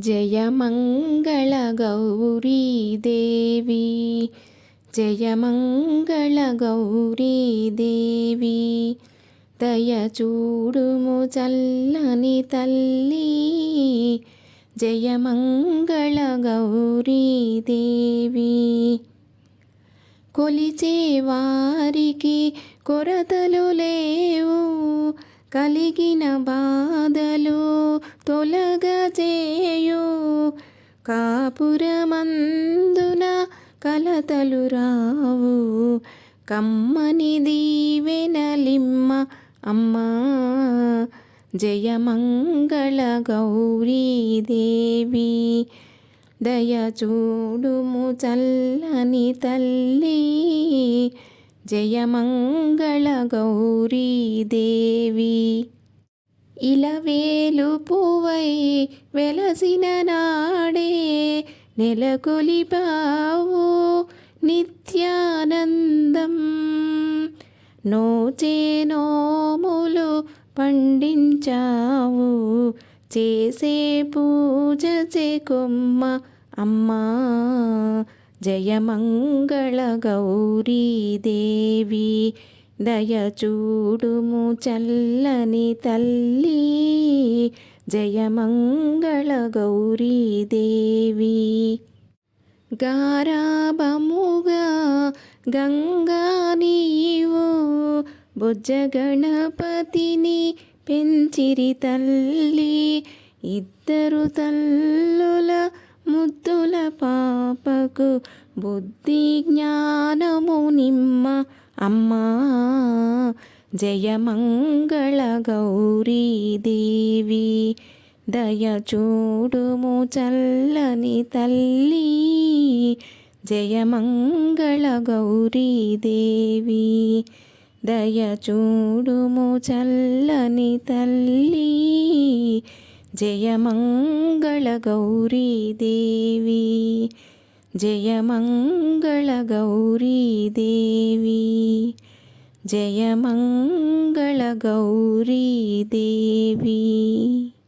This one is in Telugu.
జయమంగళ గౌరీదేవి జయమంగళ గౌరీదేవి దయ చూడుము చల్లని తల్లి. జయమంగళ గౌరీదేవి కొలిచే వారికి కొరతలు లేవు. కలిగిన బాధలు తొలగ కాపురమందున కలతలు రావు. కమ్మని దీవెనలిమ్మ అమ్మా. జయమంగళ గౌరీదేవి. దయచూడుము చల్లని తల్లి. జయమంగళ గౌరీదేవి. ఇలవేలు పువ్వై వెలసిన నాడే నెలకొలిపావు నిత్యానందం. నోచే నోములు పండించావు చేసే పూజ కొమ్మ అమ్మా. జయమంగళ గౌరీదేవి దయ దయచూడుము చల్లని తల్లి జయమంగళ గౌరీదేవి గారాబముగా గంగా నీవు బుజ్జ గణపతిని పెంచిరి తల్లి. ఇద్దరు తల్లుల ముద్దుల పాపకు బుద్ధి జ్ఞానము నిమ్మ అమ్మా జయమంగళ గౌరీదేవి దయ చూడుము చల్లని తల్లి జయమంగళ గౌరీదేవి దయ చూడుము చల్లని తల్లి జయమంగళ గౌరీదేవి. जयमङ्गलगौरीदेवी। जयमङ्गलगौरीदेवी।